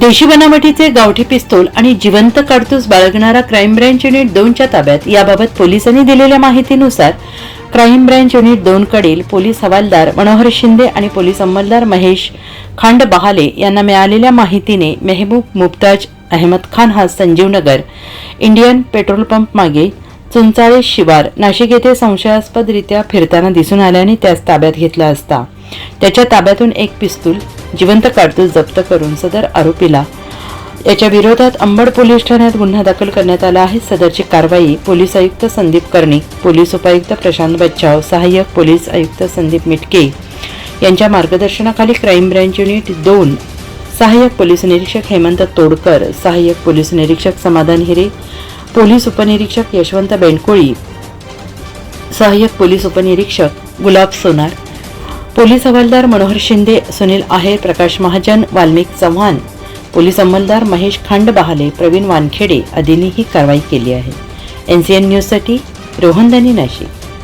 देशी बनावटीचे गावठी पिस्तूल आणि जिवंत काडतूस बाळगणारा क्राईम ब्रँच युनिट दोनच्या ताब्यात. याबाबत पोलिसांनी दिलेल्या माहितीनुसार क्राईम ब्रँच युनिट दोन कडील पोलीस हवालदार मनोहर शिंदे आणि पोलीस अंमलदार महेश खांड बहाले यांना मिळालेल्या माहितीने मेहबूब मुमताज अहमद खान हा संजीवनगर इंडियन पेट्रोल पंप मागे चुंचाळे शिवार नाशिक येथे संशयास्पदरित्या फिरताना दिसून आल्याने त्यास ताब्यात घेतला असता. त्याच्या ताब्यातून एक पिस्तूल जिवंत काडतूस जप्त करून सदर आरोपीला. याच्या विरोधात अंबड पोलीस ठाण्यात गुन्हा दाखल करण्यात आला आहे. सदरची कारवाई पोलीस आयुक्त संदीप कर्णिक पोलीस उपायुक्त प्रशांत बच्चाव सहाय्यक पोलीस आयुक्त संदीप मिटके यांच्या मार्गदर्शनाखाली क्राईम ब्रँच युनिट दोन सहाय्यक पोलीस निरीक्षक हेमंत तोडकर सहाय्यक पोलीस निरीक्षक समाधान हिरे पोलीस उपनिरीक्षक यशवंत बेंडकोळी सहाय्यक पोलीस उपनिरीक्षक गुलाब सोनार पोलीस हवालदार मनोहर शिंदे सुनील आहेर प्रकाश महाजन वाल्मिक चव्हाण. पोलीस अंमलदार महेश खांड बहाले प्रवीण वानखेडे आदींनी ही कारवाई केली आहे. एन सी एन न्यूजसाठी रोहनदानी नाशिक.